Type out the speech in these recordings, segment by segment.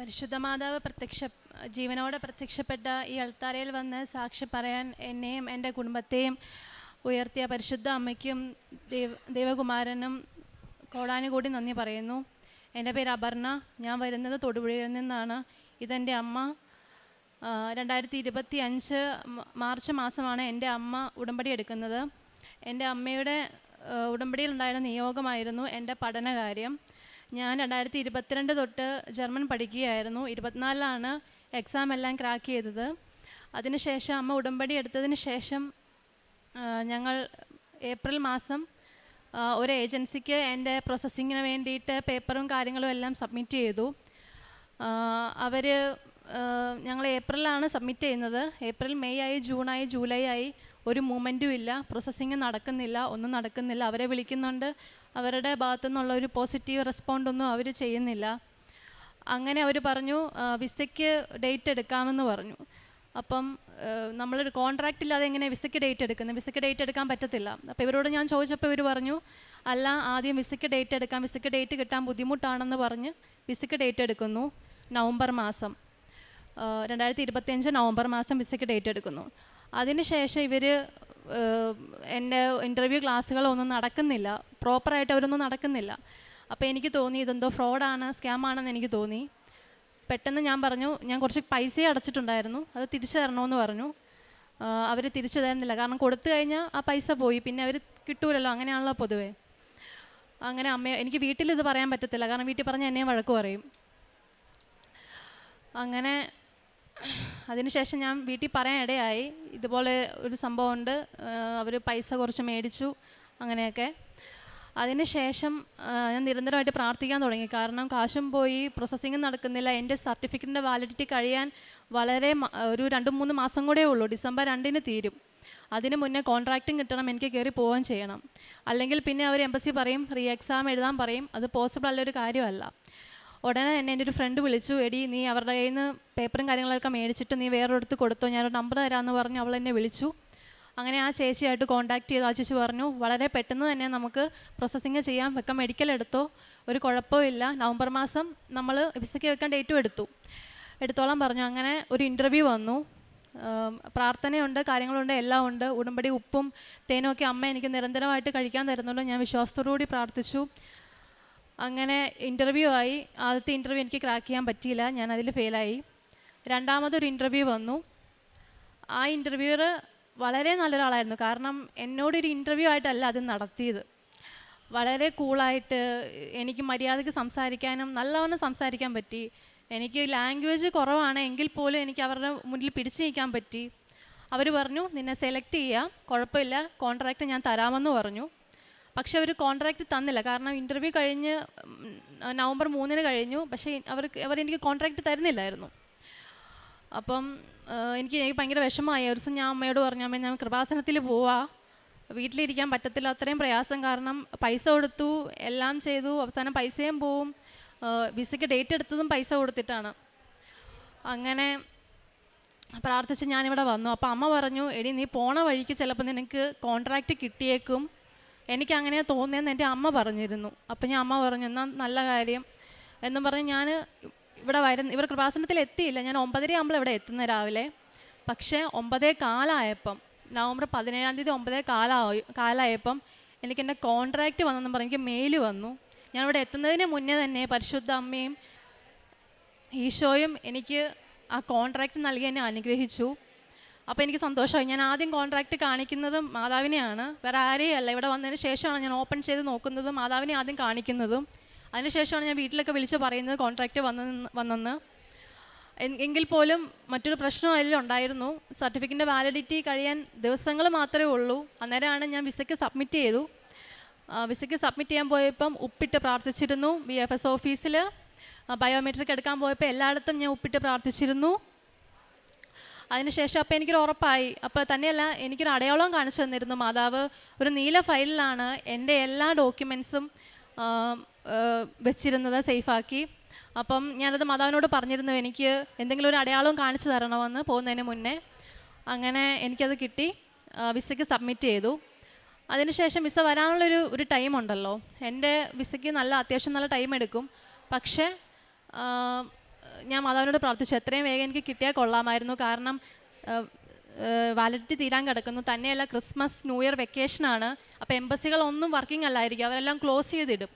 പരിശുദ്ധ മാതാവ് പ്രത്യക്ഷ ജീവനോടെ പ്രത്യക്ഷപ്പെട്ട ഈ അൾത്താരയിൽ വന്ന് സാക്ഷി പറയാൻ എന്നെയും എന്റെ കുടുംബത്തെയും ഉയർത്തിയ പരിശുദ്ധ അമ്മയ്ക്കും ദേവ ദേവകുമാരനും കോടാനുകൂടി നന്ദി പറയുന്നു. എന്റെ പേര് അപർണ. ഞാൻ വരുന്നത് തൊടുപുഴയിൽ നിന്നാണ്. ഇതെന്റെ അമ്മ. രണ്ടായിരത്തി ഇരുപത്തി അഞ്ച് മാർച്ച് മാസമാണ് എന്റെ അമ്മ ഉടമ്പടി എടുക്കുന്നത്. എന്റെ അമ്മയുടെ ഉടമ്പടിയിൽ ഉണ്ടായിരുന്ന നിയോഗമായിരുന്നു എന്റെ പഠനകാര്യം. ഞാൻ രണ്ടായിരത്തി ഇരുപത്തിരണ്ട് തൊട്ട് ജർമ്മൻ പഠിക്കുകയായിരുന്നു. ഇരുപത്തിനാലിലാണ് എക്സാം എല്ലാം ക്രാക്ക് ചെയ്തത്. അതിനുശേഷം അമ്മ ഉടമ്പടി എടുത്തതിന് ശേഷം ഞങ്ങൾ ഏപ്രിൽ മാസം ഒരു ഏജൻസിക്ക് എന്റെ പ്രോസസ്സിങ്ങിന് വേണ്ടിയിട്ട് പേപ്പറും കാര്യങ്ങളും എല്ലാം സബ്മിറ്റ് ചെയ്തു. അവർ ഞങ്ങൾ ഏപ്രിലാണ് സബ്മിറ്റ് ചെയ്യുന്നത്. ഏപ്രിൽ മെയ് ആയി ജൂണായി ജൂലൈ ആയി ഒരു മൂമെന്റും ഇല്ല. പ്രോസസ്സിങ് നടക്കുന്നില്ല ഒന്നും നടക്കുന്നില്ല. അവരെ വിളിക്കുന്നുണ്ട്. അവരുടെ ഭാഗത്തു നിന്നുള്ള ഒരു പോസിറ്റീവ് റെസ്പോണ്ടൊന്നും അവർ ചെയ്യുന്നില്ല. അങ്ങനെ അവർ പറഞ്ഞു വിസയ്ക്ക് ഡേറ്റ് എടുക്കാമെന്ന് പറഞ്ഞു. അപ്പം നമ്മളൊരു കോൺട്രാക്റ്റ് ഇല്ലാതെ എങ്ങനെ വിസയ്ക്ക് ഡേറ്റ് എടുക്കുന്നത്? വിസയ്ക്ക് ഡേറ്റ് എടുക്കാൻ പറ്റത്തില്ല. അപ്പോൾ ഇവരോട് ഞാൻ ചോദിച്ചപ്പോൾ ഇവർ പറഞ്ഞു അല്ല ആദ്യം വിസയ്ക്ക് ഡേറ്റ് എടുക്കാം. വിസയ്ക്ക് ഡേറ്റ് കിട്ടാൻ ബുദ്ധിമുട്ടാണെന്ന് പറഞ്ഞ് വിസയ്ക്ക് ഡേറ്റ് എടുക്കുന്നു. നവംബർ മാസം. രണ്ടായിരത്തി ഇരുപത്തിയഞ്ച് നവംബർ മാസം വിസയ്ക്ക് ഡേറ്റ് എടുക്കുന്നു. അതിനുശേഷം ഇവർ എന്റെ ഇന്റർവ്യൂ ക്ലാസ്സുകളൊന്നും നടക്കുന്നില്ല. പ്രോപ്പറായിട്ട് അവരൊന്നും നടക്കുന്നില്ല. അപ്പോൾ എനിക്ക് തോന്നി ഇതെന്തോ ഫ്രോഡാണ് സ്കാമാണെന്ന് എനിക്ക് തോന്നി. പെട്ടെന്ന് ഞാൻ പറഞ്ഞു ഞാൻ കുറച്ച് പൈസ അടച്ചിട്ടുണ്ടായിരുന്നു. അത് തിരിച്ചു തരണമെന്ന് പറഞ്ഞു. അവർ തിരിച്ചു തരുന്നില്ല. കാരണം കൊടുത്തു കഴിഞ്ഞാൽ ആ പൈസ പോയി. പിന്നെ അവർ കിട്ടൂലല്ലോ അങ്ങനെയാണല്ലോ പൊതുവേ. അങ്ങനെ അമ്മ എനിക്ക് വീട്ടിൽ ഇത് പറയാൻ പറ്റത്തില്ല. കാരണം വീട്ടിൽ പറഞ്ഞാൽ എന്നെയും വഴക്ക് പറയും. അങ്ങനെ അതിനുശേഷം ഞാൻ വീട്ടിൽ പറയാൻ ഇടയായി. ഇതുപോലെ ഒരു സംഭവമുണ്ട്. അവർ പൈസ കുറച്ച് മേടിച്ചു അങ്ങനെയൊക്കെ. അതിനുശേഷം ഞാൻ നിരന്തരമായിട്ട് പ്രാർത്ഥിക്കാൻ തുടങ്ങി. കാരണം കാശും പോയി പ്രോസസ്സിങ്ങും നടക്കുന്നില്ല. എന്റെ സർട്ടിഫിക്കറ്റിന്റെ വാലിഡിറ്റി കഴിയാൻ വളരെ ഒരു രണ്ട് മൂന്ന് മാസം കൂടെ ഉള്ളൂ. ഡിസംബർ രണ്ടിന് തീരും. അതിന് മുന്നേ കോൺട്രാക്റ്റും കിട്ടണം. എനിക്ക് കയറി പോവുകയും ചെയ്യണം. അല്ലെങ്കിൽ പിന്നെ അവർ എംബസി പറയും റീ എക്സാം എഴുതാൻ പറയും. അത് പോസിബിൾ അല്ല ഒരു കാര്യമല്ല. ഉടനെ തന്നെ എന്റെ ഒരു ഫ്രണ്ട് വിളിച്ചു എടി നീ അവരുടെ കയ്യിൽ നിന്ന് പേപ്പറും കാര്യങ്ങളൊക്കെ മേടിച്ചിട്ട് നീ വേറൊരിടത്ത് കൊടുത്തോ? ഞാനൊരു നമ്പർ തരാമെന്ന് പറഞ്ഞ് അവൾ എന്നെ വിളിച്ചു. അങ്ങനെ ആ ചേച്ചിയായിട്ട് കോൺടാക്ട് ചെയ്തു. ആ ചേച്ചി പറഞ്ഞു വളരെ പെട്ടെന്ന് തന്നെ നമുക്ക് പ്രോസസ്സിങ് ചെയ്യാം. വെക്കാം മെഡിക്കൽ എടുത്തോ? ഒരു കുഴപ്പമില്ല നവംബർ മാസം നമ്മൾ വിസയ്ക്ക് വെക്കാൻ ഡേറ്റും എടുത്തു. എടുത്തോളം പറഞ്ഞു. അങ്ങനെ ഒരു ഇന്റർവ്യൂ വന്നു. പ്രാർത്ഥനയുണ്ട് കാര്യങ്ങളുണ്ട് എല്ലാം ഉണ്ട്. ഉടമ്പടി ഉപ്പും തേനും ഒക്കെ അമ്മ എനിക്ക് നിരന്തരമായിട്ട് കഴിക്കാൻ തരുന്നുള്ളൂ ഞാൻ വിശ്വാസത്തോടുകൂടി പ്രാർത്ഥിച്ചു. അങ്ങനെ ഇന്റർവ്യൂ ആയി. ആദ്യത്തെ ഇന്റർവ്യൂ എനിക്ക് ക്രാക്ക് ചെയ്യാൻ പറ്റിയില്ല. ഞാൻ അതിൽ ഫെയിലായി രണ്ടാമതൊരു ഇന്റർവ്യൂ വന്നു. ആ ഇന്റർവ്യൂവർ വളരെ നല്ലൊരാളായിരുന്നു. കാരണം എന്നോടൊരു ഇന്റർവ്യൂ ആയിട്ടല്ല അത് നടത്തിയത്. വളരെ കൂളായിട്ട് എനിക്ക് മര്യാദയ്ക്ക് സംസാരിക്കാനും നല്ലവണ്ണം സംസാരിക്കാൻ പറ്റി. എനിക്ക് ലാംഗ്വേജ് കുറവാണ് എങ്കിൽ പോലും എനിക്ക് അവരുടെ മുന്നിൽ പിടിച്ചു നിൽക്കാൻ പറ്റി. അവർ പറഞ്ഞു നിന്നെ സെലക്ട് ചെയ്യാം. കുഴപ്പമില്ല. കോൺട്രാക്റ്റ് ഞാൻ തരാമെന്ന് പറഞ്ഞു. പക്ഷെ അവർ കോൺട്രാക്റ്റ് തന്നില്ല. കാരണം ഇന്റർവ്യൂ കഴിഞ്ഞ് നവംബർ മൂന്നിന് കഴിഞ്ഞു. പക്ഷേ അവർക്ക് അവരെനിക്ക് കോൺട്രാക്റ്റ് തരുന്നില്ലായിരുന്നു. അപ്പം എനിക്ക് എനിക്ക് ഭയങ്കര വിഷമമായി. ഒരു ദിവസം ഞാൻ അമ്മയോട് പറഞ്ഞു അമ്മ ഞാൻ കൃപാസനത്തിൽ പോവാ. വീട്ടിലിരിക്കാൻ പറ്റത്തില്ല. അത്രയും പ്രയാസം കാരണം പൈസ കൊടുത്തു എല്ലാം ചെയ്തു. അവസാനം പൈസയും പോവും. വിസയ്ക്ക് ഡേറ്റ് എടുത്തതും പൈസ കൊടുത്തിട്ടാണ്. അങ്ങനെ പ്രാർത്ഥിച്ച് ഞാനിവിടെ വന്നു. അപ്പോൾ അമ്മ പറഞ്ഞു എടി നീ പോണ വഴിക്ക് ചിലപ്പോൾ നിനക്ക് കോൺട്രാക്റ്റ് കിട്ടിയേക്കും. എനിക്ക് അങ്ങനെ തോന്നിയെന്ന് എന്റെ അമ്മ പറഞ്ഞിരുന്നു. അപ്പം ഞാൻ അമ്മ പറഞ്ഞു എന്നാൽ നല്ല കാര്യം. എന്നും പറഞ്ഞ് ഞാൻ ഇവിടെ വരുന്ന ഇവർ കൃപാസനത്തിൽ എത്തിയില്ല. ഞാൻ ഒമ്പതര ആകുമ്പോൾ ഇവിടെ എത്തുന്ന രാവിലെ. പക്ഷേ ഒമ്പതേ കാലായപ്പം നവംബർ പതിനേഴാം തീയതി ഒമ്പതേ കാലായി കാലായപ്പം എനിക്ക് എന്റെ കോൺട്രാക്റ്റ് വന്നെന്ന് പറഞ്ഞ് എനിക്ക് മെയിൽ വന്നു. ഞാൻ ഇവിടെ എത്തുന്നതിന് മുന്നേ തന്നെ പരിശുദ്ധ അമ്മയും ഈശോയും എനിക്ക് ആ കോൺട്രാക്റ്റ് നൽകി എന്നെ അനുഗ്രഹിച്ചു. അപ്പോൾ എനിക്ക് സന്തോഷമായി. ഞാൻ ആദ്യം കോൺട്രാക്റ്റ് കാണിക്കുന്നത് മാതാവിനെയാണ്. വേറെ ആരെയും അല്ല ഇവിടെ വന്നതിന് ശേഷമാണ് ഞാൻ ഓപ്പൺ ചെയ്ത് നോക്കുന്നത് മാതാവിനെ ആദ്യം കാണിക്കുന്നതും. അതിനുശേഷമാണ് ഞാൻ വീട്ടിലൊക്കെ വിളിച്ച് പറയുന്നത് കോൺട്രാക്റ്റ് വന്നെന്ന് വന്നെന്ന്. എങ്കിൽ പോലും മറ്റൊരു പ്രശ്നം അതിൽ ഉണ്ടായിരുന്നു. സർട്ടിഫിക്കറ്റിന്റെ വാലിഡിറ്റി കഴിയാൻ ദിവസങ്ങൾ മാത്രമേ ഉള്ളൂ. അന്നേരമാണ് ഞാൻ വിസയ്ക്ക് സബ്മിറ്റ് ചെയ്തു. വിസയ്ക്ക് സബ്മിറ്റ് ചെയ്യാൻ പോയപ്പം ഉപ്പിട്ട് പ്രാർത്ഥിച്ചിരുന്നു. ബി എഫ് എസ് ഓഫീസിൽ ബയോമെട്രിക് എടുക്കാൻ പോയപ്പോൾ എല്ലായിടത്തും ഞാൻ ഉപ്പിട്ട് പ്രാർത്ഥിച്ചിരുന്നു. അതിനുശേഷം അപ്പോൾ എനിക്കൊരു ഉറപ്പായി. അപ്പോൾ തന്നെയല്ല എനിക്കൊരു അടയാളം കാണിച്ചു തന്നിരുന്നു. മാതാവ് ഒരു നീല ഫയലിലാണ് എന്റെ എല്ലാ ഡോക്യുമെൻസും വെച്ചിരുന്നത് സേഫാക്കി. അപ്പം ഞാനത് മാതാവിനോട് പറഞ്ഞിരുന്നു എനിക്ക് എന്തെങ്കിലും ഒരു അടയാളവും കാണിച്ചു തരണമെന്ന് പോകുന്നതിന് മുന്നേ. അങ്ങനെ എനിക്കത് കിട്ടി. വിസയ്ക്ക് സബ്മിറ്റ് ചെയ്തു. അതിനുശേഷം വിസ വരാനുള്ളൊരു ഒരു ടൈം ഉണ്ടല്ലോ എന്റെ വിസയ്ക്ക് നല്ല അത്യാവശ്യം നല്ല ടൈം എടുക്കും പക്ഷേ ഞാൻ മാതാവിനോട് പ്രാർത്ഥിച്ചു എത്രയും വേഗം എനിക്ക് കിട്ടിയാൽ കൊള്ളാമായിരുന്നു. കാരണം വാലിഡിറ്റി തീരാൻ കിടക്കുന്നു. തന്നെയല്ല ക്രിസ്മസ് ന്യൂ ഇയർ വെക്കേഷനാണ് അപ്പോൾ എംബസികൾ എംബസികളൊന്നും വർക്കിംഗ് അല്ലായിരിക്കും. അവരെല്ലാം ക്ലോസ് ചെയ്തിടും.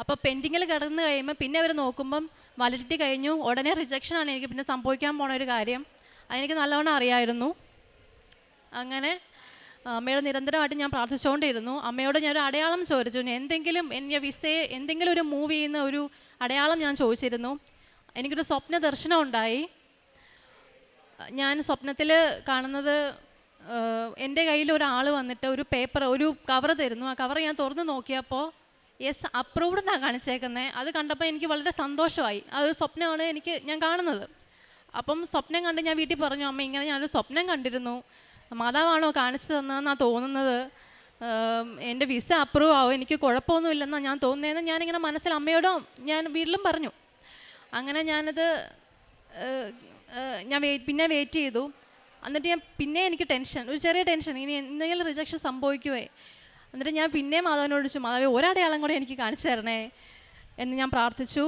അപ്പോൾ പെൻഡിങ്ങിൽ കിടന്ന് കഴിയുമ്പോൾ പിന്നെ അവർ നോക്കുമ്പം വാലിഡിറ്റി കഴിഞ്ഞു. ഉടനെ റിജക്ഷനാണ് എനിക്ക് പിന്നെ സംഭവിക്കാൻ പോണ ഒരു കാര്യം. അതെനിക്ക് നല്ലവണ്ണം അറിയായിരുന്നു. അങ്ങനെ അമ്മയോട് നിരന്തരമായിട്ട് ഞാൻ പ്രാർത്ഥിച്ചുകൊണ്ടിരുന്നു. അമ്മയോട് ഞാനൊരു അടയാളം ചോദിച്ചു. എന്തെങ്കിലും എന്റെ വിസയെ എന്തെങ്കിലും ഒരു മൂവ് ചെയ്യുന്ന ഒരു അടയാളം ഞാൻ ചോദിച്ചിരുന്നു. എനിക്കൊരു സ്വപ്ന ദർശനം ഉണ്ടായി ഞാൻ സ്വപ്നത്തിൽ കാണുന്നത് എന്റെ കയ്യിൽ ഒരാൾ വന്നിട്ട് ഒരു പേപ്പർ ഒരു കവർ തരുന്നു. ആ കവർ ഞാൻ തുറന്ന് നോക്കിയപ്പോൾ യെസ് അപ്രൂവ്ഡ് എന്നാണ് കാണിച്ചേക്കുന്നത് അത് കണ്ടപ്പോൾ എനിക്ക് വളരെ സന്തോഷമായി. ആ ഒരു സ്വപ്നമാണ് എനിക്ക് ഞാൻ കാണുന്നത്. അപ്പം സ്വപ്നം കണ്ട് ഞാൻ വീട്ടിൽ പറഞ്ഞു അമ്മ ഇങ്ങനെ ഞാനൊരു സ്വപ്നം കണ്ടിരുന്നു. മാതാവാണോ കാണിച്ചു തന്നതെന്നാണ് തോന്നുന്നത്. എന്റെ വിസ അപ്രൂവ് ആവും. എനിക്ക് കുഴപ്പമൊന്നുമില്ലെന്നാണ് ഞാൻ തോന്നുന്നതെന്ന് ഞാനിങ്ങനെ മനസ്സിൽ അമ്മയോടും ഞാൻ വീട്ടിലും പറഞ്ഞു. അങ്ങനെ ഞാനത് ഞാൻ വെയിറ്റ് പിന്നെ വെയിറ്റ് ചെയ്തു. എന്നിട്ട് ഞാൻ പിന്നെ എനിക്ക് ടെൻഷൻ ഒരു ചെറിയ ടെൻഷൻ ഇനി എന്തെങ്കിലും റിജക്ഷൻ സംഭവിക്കുവേ. എന്നിട്ട് ഞാൻ പിന്നെ മാധവനോട് ചോദിച്ചു മാധവ് ഒരടയാളം കൂടെ എനിക്ക് കാണിച്ചു തരണേ എന്ന് ഞാൻ പ്രാർത്ഥിച്ചു.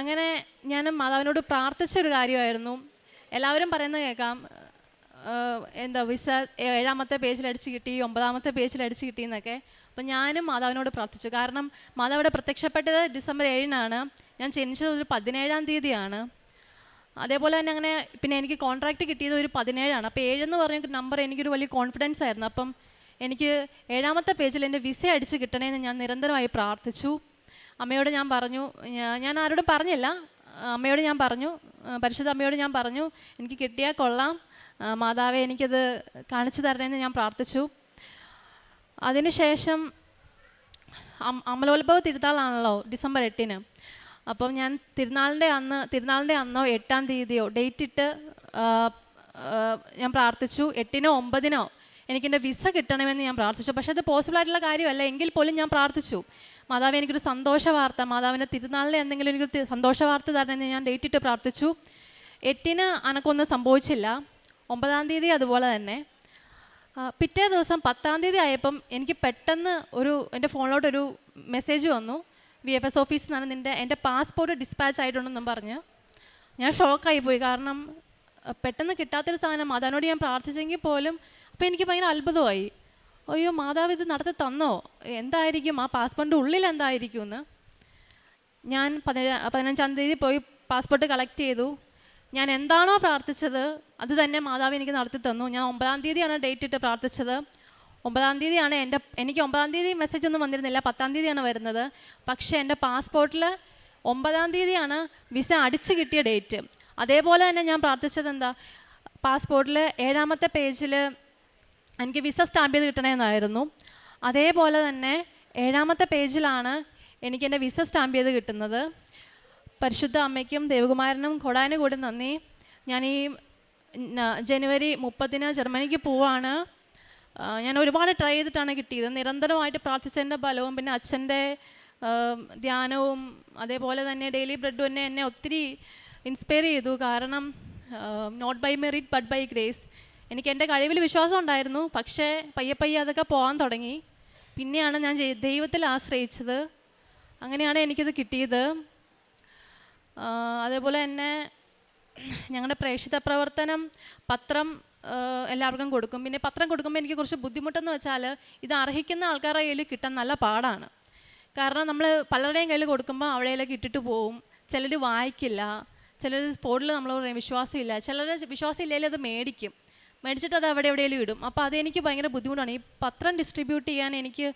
അങ്ങനെ ഞാൻ മാതാവിനോട് പ്രാർത്ഥിച്ചൊരു കാര്യമായിരുന്നു. എല്ലാവരും പറയുന്നത് കേൾക്കാം. എന്താ വിസ ഏഴാമത്തെ പേജിൽ അടിച്ച് കിട്ടി ഒമ്പതാമത്തെ പേജിൽ അടിച്ച് കിട്ടി എന്നൊക്കെ. അപ്പം ഞാനും മാതാവിനോട് പ്രാർത്ഥിച്ചു. കാരണം മാതാവിടെ പ്രത്യക്ഷപ്പെട്ടത് ഡിസംബർ ഏഴിനാണ്. ഞാൻ ജനിച്ചത് ഒരു പതിനേഴാം തീയതിയാണ്. അതേപോലെ തന്നെ അങ്ങനെ പിന്നെ എനിക്ക് കോൺട്രാക്റ്റ് കിട്ടിയത് ഒരു പതിനേഴാണ്. അപ്പോൾ ഏഴെന്ന് പറഞ്ഞ നമ്പർ എനിക്കൊരു വലിയ കോൺഫിഡൻസ് ആയിരുന്നു. അപ്പം എനിക്ക് ഏഴാമത്തെ പേജിൽ എന്റെ വിസ അടിച്ച് കിട്ടണേന്ന് ഞാൻ നിരന്തരമായി പ്രാർത്ഥിച്ചു. അമ്മയോട് ഞാൻ പറഞ്ഞു ഞാൻ ആരോടും പറഞ്ഞില്ല. അമ്മയോട് ഞാൻ പറഞ്ഞു പരിശുദ്ധ അമ്മയോട് ഞാൻ പറഞ്ഞു എനിക്ക് കിട്ടിയാൽ കൊള്ളാം. മാതാവേ എനിക്കത് കാണിച്ചു തരണേന്ന് ഞാൻ പ്രാർത്ഥിച്ചു. അതിനുശേഷം അമലോത്ഭവ തിരുനാളാണല്ലോ ഡിസംബർ എട്ടിന്. അപ്പം ഞാൻ തിരുനാളിന്റെ അന്ന് തിരുനാളിന്റെ അന്നോ എട്ടാം തീയതിയോ ഡേറ്റ് ഇട്ട് ഞാൻ പ്രാർത്ഥിച്ചു. എട്ടിനോ ഒമ്പതിനോ എനിക്കെന്റെ വിസ കിട്ടണമെന്ന് ഞാൻ പ്രാർത്ഥിച്ചു. പക്ഷേ അത് പോസിബിൾ ആയിട്ടുള്ള കാര്യമല്ല. എങ്കിൽ പോലും ഞാൻ പ്രാർത്ഥിച്ചു. മാതാവ് എനിക്കൊരു സന്തോഷ വാർത്ത മാതാവിന്റെ തിരുനാളിലെ എന്തെങ്കിലും എനിക്കൊരു സന്തോഷ വാർത്ത തരണമെന്ന് ഞാൻ ഡേറ്റ് ഇട്ട് പ്രാർത്ഥിച്ചു. എട്ടിന് അനക്കൊന്നും സംഭവിച്ചില്ല. ഒമ്പതാം തീയതി അതുപോലെ തന്നെ. പിറ്റേ ദിവസം പത്താം തീയതി ആയപ്പം എനിക്ക് പെട്ടെന്ന് ഒരു എന്റെ ഫോണിലോട്ടൊരു മെസ്സേജ് വന്നു. വി എഫ് എസ് ഓഫീസിൽ നിന്നാണ് നിന്റെ എന്റെ പാസ്പോർട്ട് ഡിസ്പാച്ച് ആയിട്ടുണ്ടെന്നും പറഞ്ഞ്. ഞാൻ ഷോക്കായി പോയി. കാരണം പെട്ടെന്ന് കിട്ടാത്തൊരു സാധനം മാതാവിനോട് ഞാൻ പ്രാർത്ഥിച്ചെങ്കിൽ പോലും അപ്പോൾ എനിക്ക് ഭയങ്കര അത്ഭുതമായി. അയ്യോ മാതാവ് ഇത് നടത്തി തന്നോ? എന്തായിരിക്കും? ആ പാസ്പോർട്ടിന്റെ ഉള്ളിൽ എന്തായിരിക്കും എന്ന് ഞാൻ പതിനഞ്ചാം തീയതി പോയി പാസ്പോർട്ട് കളക്ട് ചെയ്തു. ഞാൻ എന്താണോ പ്രാർത്ഥിച്ചത് അത് തന്നെ മാതാവ് എനിക്ക് നടത്തി തന്നു. ഞാൻ ഒമ്പതാം തീയതിയാണ് ഡേറ്റ് ഇട്ട് പ്രാർത്ഥിച്ചത്. ഒമ്പതാം തീയതിയാണ് എന്റെ എനിക്ക് ഒമ്പതാം തീയതി മെസ്സേജ് ഒന്നും വന്നിരുന്നില്ല. പത്താം തീയതിയാണ് വരുന്നത്. പക്ഷേ എന്റെ പാസ്പോർട്ടിൽ ഒമ്പതാം തീയതിയാണ് വിസ അടിച്ചു കിട്ടിയ ഡേറ്റ് അതേപോലെ തന്നെ ഞാൻ പ്രാർത്ഥിച്ചത് എന്താ? പാസ്പോർട്ടിൽ ഏഴാമത്തെ പേജിൽ എനിക്ക് വിസ സ്റ്റാമ്പ് ചെയ്ത് കിട്ടണമെന്നായിരുന്നു അതേപോലെ തന്നെ ഏഴാമത്തെ പേജിലാണ് എനിക്ക് എന്റെ വിസ സ്റ്റാമ്പ് ചെയ്ത് കിട്ടുന്നത്. പരിശുദ്ധ അമ്മയ്ക്കും ദേവകുമാരനും കൊടാനും കൂടി നന്ദി. ഞാൻ ഈ ജനുവരി മുപ്പതിന് ജർമ്മനിക്ക് പോവാണ്. ഞാൻ ഒരുപാട് ട്രൈ ചെയ്തിട്ടാണ് കിട്ടിയത്. നിരന്തരമായിട്ട് പ്രാർത്ഥിച്ചതിന്റെ ബലവും പിന്നെ അച്ഛന്റെ ധ്യാനവും അതേപോലെ തന്നെ ഡെയിലി ബ്രെഡും എന്നെ എന്നെ ഒത്തിരി ഇൻസ്പയർ ചെയ്തു. കാരണം not by merit but by grace എനിക്ക് എന്റെ കഴിവിൽ വിശ്വാസം ഉണ്ടായിരുന്നു. പക്ഷേ പയ്യെ പയ്യെ അതൊക്കെ പോകാൻ തുടങ്ങി. പിന്നെയാണ് ഞാൻ ദൈവത്തിൽ ആശ്രയിച്ചത്. അങ്ങനെയാണ് എനിക്കിത് കിട്ടിയത്. അതേപോലെ തന്നെ ഞങ്ങളുടെ പ്രേക്ഷിത പ്രവർത്തനം പത്രം എല്ലാവർക്കും കൊടുക്കും. പിന്നെ പത്രം കൊടുക്കുമ്പോൾ എനിക്ക് കുറച്ച് ബുദ്ധിമുട്ടെന്ന് വെച്ചാൽ ഇത് അർഹിക്കുന്ന ആൾക്കാരുടെ കയ്യിൽ കിട്ടാൻ നല്ല പാടാണ്. കാരണം നമ്മൾ പലരുടെയും കയ്യിൽ കൊടുക്കുമ്പോൾ അവിടെയിലേക്ക് ഇട്ടിട്ട് പോവും. ചിലർ വായിക്കില്ല. ചിലർ സ്പോട്ടിൽ നമ്മൾ പറയും വിശ്വാസമില്ല. ചിലർ വിശ്വാസം ഇല്ലെങ്കിൽ അത് മേടിക്കും. മേടിച്ചിട്ട് അത് അവിടെ എവിടെയെങ്കിലും ഇടും. അപ്പോൾ അതെനിക്ക് ഭയങ്കര ബുദ്ധിമുട്ടാണ്. ഈ പത്രം ഡിസ്ട്രിബ്യൂട്ട് ചെയ്യാൻ എനിക്ക്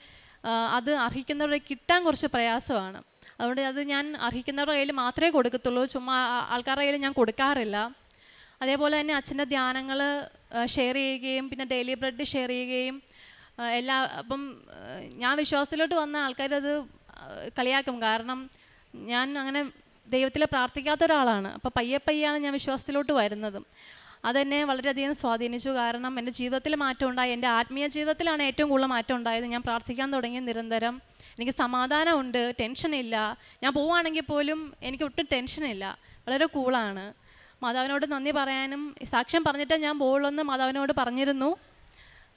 അത് അർഹിക്കുന്നവരെ കിട്ടാൻ കുറച്ച് പ്രയാസമാണ്. അതുകൊണ്ട് അത് ഞാൻ അർഹിക്കുന്നവരുടെ കയ്യിൽ മാത്രമേ കൊടുക്കത്തുള്ളൂ. ചുമ്മാ ആൾക്കാരുടെ കയ്യിൽ ഞാൻ കൊടുക്കാറില്ല. അതേപോലെ തന്നെ അച്ഛന്റെ ധ്യാനങ്ങൾ ഷെയർ ചെയ്യുകയും പിന്നെ ഡെയിലി ബ്രെഡ് ഷെയർ ചെയ്യുകയും എല്ലാ അപ്പം ഞാൻ വിശ്വാസത്തിലോട്ട് വന്ന ആൾക്കാരത് കളിയാക്കും. കാരണം ഞാൻ അങ്ങനെ ദൈവത്തിൽ പ്രാർത്ഥിക്കാത്ത ഒരാളാണ്. അപ്പോൾ പയ്യെ പയ്യാണ് ഞാൻ വിശ്വാസത്തിലോട്ട് വരുന്നത്. അതെന്നെ വളരെയധികം സ്വാധീനിച്ചു. കാരണം എന്റെ ജീവിതത്തിൽ മാറ്റം ഉണ്ടായി. എന്റെ ആത്മീയ ജീവിതത്തിലാണ് ഏറ്റവും കൂടുതൽ മാറ്റം ഉണ്ടായത്. ഞാൻ പ്രാർത്ഥിക്കാൻ തുടങ്ങി നിരന്തരം. എനിക്ക് സമാധാനമുണ്ട് ടെൻഷനില്ല. ഞാൻ പോവുകയാണെങ്കിൽ പോലും എനിക്ക് ഒട്ടും ടെൻഷനില്ല. വളരെ കൂളാണ്. മാതാവിനോട് നന്ദി പറയാനും സാക്ഷ്യം പറഞ്ഞിട്ടേ ഞാൻ എന്ന് മാതാവിനോട് പറഞ്ഞിരുന്നു.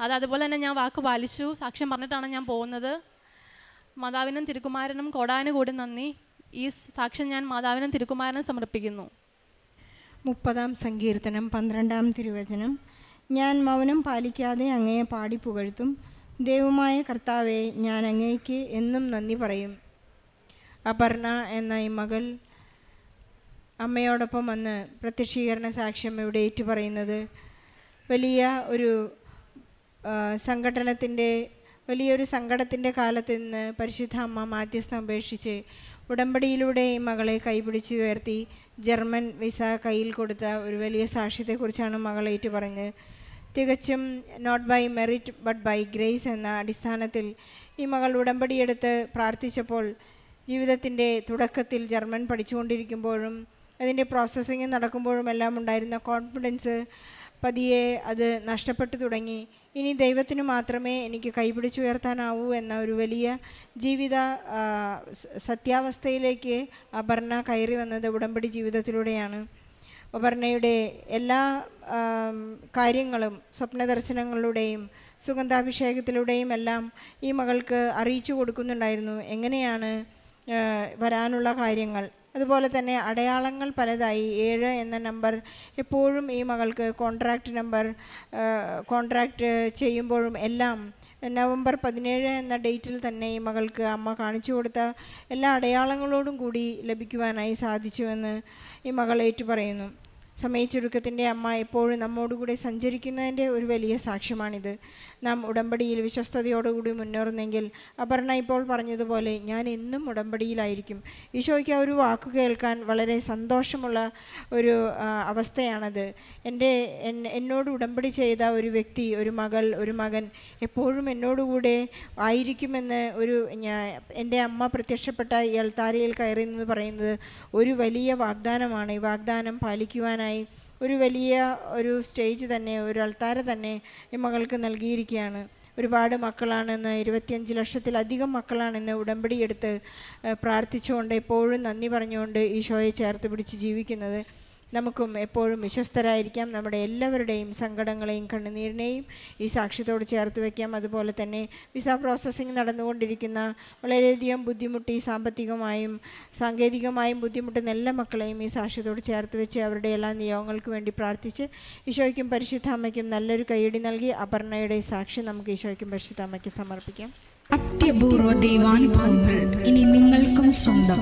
അത് അതുപോലെ തന്നെ ഞാൻ വാക്ക് പാലിച്ചു. സാക്ഷ്യം പറഞ്ഞിട്ടാണ് ഞാൻ പോകുന്നത്. മാതാവിനും തിരുക്കുമാരനും കൊടാനും കൂടി നന്ദി. ഈ സാക്ഷ്യം ഞാൻ മാതാവിനും തിരുക്കുമാരനും സമർപ്പിക്കുന്നു. മുപ്പതാം സങ്കീർത്തനം പന്ത്രണ്ടാം തിരുവചനം. ഞാൻ മൗനം പാലിക്കാതെ അങ്ങയെ പാടി പുകഴ്ത്തും. ദൈവമായ കർത്താവെ ഞാൻ അങ്ങേക്ക് എന്നും നന്ദി പറയും. അപർണ എന്ന ഈ മകൾ അമ്മയോടൊപ്പം വന്ന് പ്രത്യക്ഷീകരണ സാക്ഷ്യം ഇവിടെ ഏറ്റുപറയുന്നത് വലിയ ഒരു സംഘടനത്തിന്റെ വലിയൊരു സങ്കടത്തിന്റെ കാലത്ത് നിന്ന് പരിശുദ്ധ അമ്മ മാധ്യസ്ഥം ഉപേക്ഷിച്ച് ഉടമ്പടിയിലൂടെ ഈ മകളെ കൈപിടിച്ച് ഉയർത്തി ജർമ്മൻ വിസ കയ്യിൽ കൊടുത്ത ഒരു വലിയ സാക്ഷ്യത്തെക്കുറിച്ചാണ് മകൾ ഏറ്റു പറഞ്ഞത് തികച്ചും not by merit but by grace എന്ന അടിസ്ഥാനത്തിൽ ഈ മകൾ ഉടമ്പടിയെടുത്ത് പ്രാർത്ഥിച്ചപ്പോൾ ജീവിതത്തിന്റെ തുടക്കത്തിൽ ജർമ്മൻ പഠിച്ചുകൊണ്ടിരിക്കുമ്പോഴും അതിന്റെ പ്രോസസ്സിങ് നടക്കുമ്പോഴും എല്ലാം ഉണ്ടായിരുന്ന കോൺഫിഡൻസ് പതിയെ അത് നഷ്ടപ്പെട്ടു തുടങ്ങി. ഇനി ദൈവത്തിന് മാത്രമേ എനിക്ക് കൈപിടിച്ചുയർത്താനാവൂ എന്ന ഒരു വലിയ ജീവിത സത്യാവസ്ഥയിലേക്ക് അപർണ കയറി വന്നത് ഉടമ്പടി ജീവിതത്തിലൂടെയാണ്. അപർണയുടെ എല്ലാ കാര്യങ്ങളും സ്വപ്ന ദർശനങ്ങളിലൂടെയും സുഗന്ധാഭിഷേകത്തിലൂടെയും എല്ലാം ഈ മകൾക്ക് അറിയിച്ചു കൊടുക്കുന്നുണ്ടായിരുന്നു. എങ്ങനെയാണ് വരാനുള്ള കാര്യങ്ങൾ? അതുപോലെ തന്നെ അടയാളങ്ങൾ പലതായി. ഏഴ് എന്ന നമ്പർ എപ്പോഴും ഈ മകൾക്ക് കോൺട്രാക്റ്റ് നമ്പർ കോൺട്രാക്റ്റ് ചെയ്യുമ്പോഴും എല്ലാം നവംബർ പതിനേഴ് എന്ന ഡേറ്റിൽ തന്നെ ഈ മകൾക്ക് അമ്മ കാണിച്ചു കൊടുത്ത എല്ലാ അടയാളങ്ങളോടും കൂടി ലഭിക്കുവാനായി സാധിച്ചുവെന്ന് ഈ മകൾ ഏറ്റു പറയുന്നു. സമയച്ചുരുക്കത്തിന്റെ അമ്മ എപ്പോഴും നമ്മോടുകൂടെ സഞ്ചരിക്കുന്നതിന്റെ ഒരു വലിയ സാക്ഷ്യമാണിത്. നാം ഉടമ്പടിയിൽ വിശ്വസ്തയോടുകൂടി മുന്നേറുന്നെങ്കിൽ അപർണ ഇപ്പോൾ പറഞ്ഞതുപോലെ ഞാൻ എന്നും ഉടമ്പടിയിലായിരിക്കും. ഈശോയ്ക്ക് ഒരു വാക്ക് കേൾക്കാൻ വളരെ സന്തോഷമുള്ള ഒരു അവസ്ഥയാണത്. എന്റെ എന്നോട് ഉടമ്പടി ചെയ്ത ഒരു വ്യക്തി ഒരു മകൾ ഒരു മകൻ എപ്പോഴും എന്നോടുകൂടെ ആയിരിക്കുമെന്ന് ഒരു ഞാൻ എന്റെ അമ്മ പ്രത്യക്ഷപ്പെട്ട ഈ അൾത്താരയിൽ കയറി എന്ന് പറയുന്നത് ഒരു വലിയ വാഗ്ദാനമാണ്. ഈ വാഗ്ദാനം പാലിക്കുവാനായി ഒരു വലിയ ഒരു സ്റ്റേജ് തന്നെ ഒരു അൾത്താര തന്നെ ഈ മകൾക്ക് നൽകിയിരിക്കുകയാണ്. ഒരുപാട് മക്കളാണെന്ന് ഇരുപത്തിയഞ്ച് ലക്ഷത്തിലധികം മക്കളാണെന്ന് ഉടമ്പടിയെടുത്ത് പ്രാർത്ഥിച്ചുകൊണ്ട് എപ്പോഴും നന്ദി പറഞ്ഞുകൊണ്ട് ഈശോയെ ചേർത്ത് പിടിച്ച് ജീവിക്കുന്നത്. നമുക്കും എപ്പോഴും വിശ്വസ്തരായിരിക്കാം. നമ്മുടെ എല്ലാവരുടെയും സങ്കടങ്ങളെയും കണ്ണുനീരിനെയും ഈ സാക്ഷ്യത്തോട് ചേർത്ത് വയ്ക്കാം അതുപോലെ തന്നെ വിസ പ്രോസസ്സിംഗ് നടന്നുകൊണ്ടിരിക്കുന്ന വളരെയധികം ബുദ്ധിമുട്ടി സാമ്പത്തികമായും സാങ്കേതികമായും ബുദ്ധിമുട്ടുന്ന എല്ലാ മക്കളെയും ഈ സാക്ഷ്യത്തോട് ചേർത്ത് വെച്ച് അവരുടെ എല്ലാ നിയോഗങ്ങൾക്ക് വേണ്ടി പ്രാർത്ഥിച്ച് ഈശോയ്ക്കും പരിശുദ്ധ അമ്മയ്ക്കും നല്ലൊരു കൈയടി നൽകി അപർണയുടെ സാക്ഷി നമുക്ക് ഈശോയ്ക്കും പരിശുദ്ധ അമ്മയ്ക്ക് സമർപ്പിക്കാം. അത്യപൂർവ ദൈവാനുഭവങ്ങൾ ഇനി നിങ്ങൾക്കും സ്വന്തം.